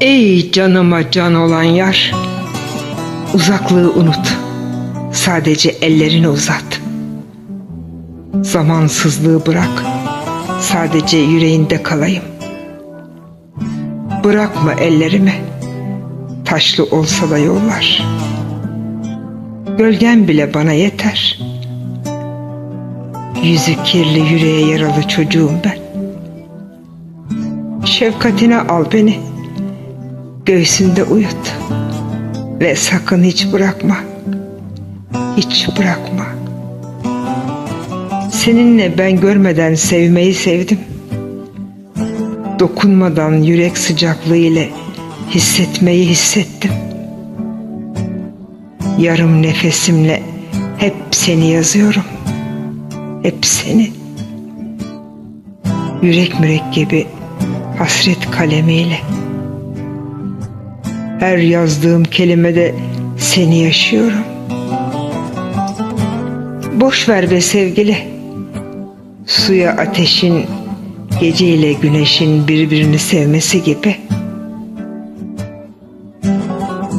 Ey canıma can olan yar, uzaklığı unut, sadece ellerini uzat. Zamansızlığı bırak, sadece yüreğinde kalayım. Bırakma ellerimi, taşlı olsa da yollar. Gölgen bile bana yeter. Yüzü kirli yüreğe yaralı çocuğum ben. Şefkatine al beni. Göğsünde uyut. Ve sakın hiç bırakma. Hiç bırakma. Seninle ben görmeden sevmeyi sevdim. Dokunmadan yürek sıcaklığı ile hissetmeyi hissettim. Yarım nefesimle hep seni yazıyorum. Hep seni. Yürek mürekkebi hasret kalemiyle. Her yazdığım kelimede seni yaşıyorum. Boş ver be sevgili. Suya ateşin, geceyle güneşin birbirini sevmesi gibi.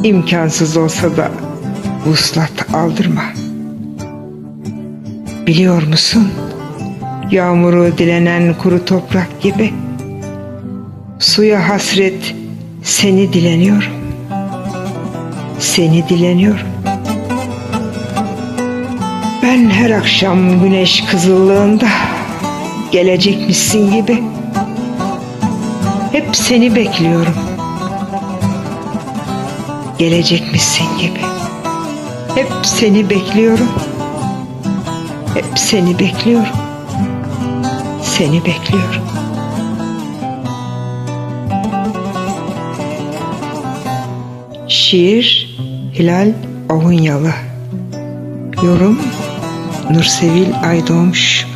İmkansız olsa da vuslat aldırma. Biliyor musun? Yağmuru dilenen kuru toprak gibi. Suya hasret seni dileniyorum. Seni dileniyorum. Ben her akşam güneş kızıllığında gelecekmişsin gibi. Hep seni bekliyorum. Gelecekmişsin gibi. Hep seni bekliyorum. Hep seni bekliyorum. Seni bekliyorum. Şiir Hilal Avunyalı Yorum Nursevil Aydoğmuş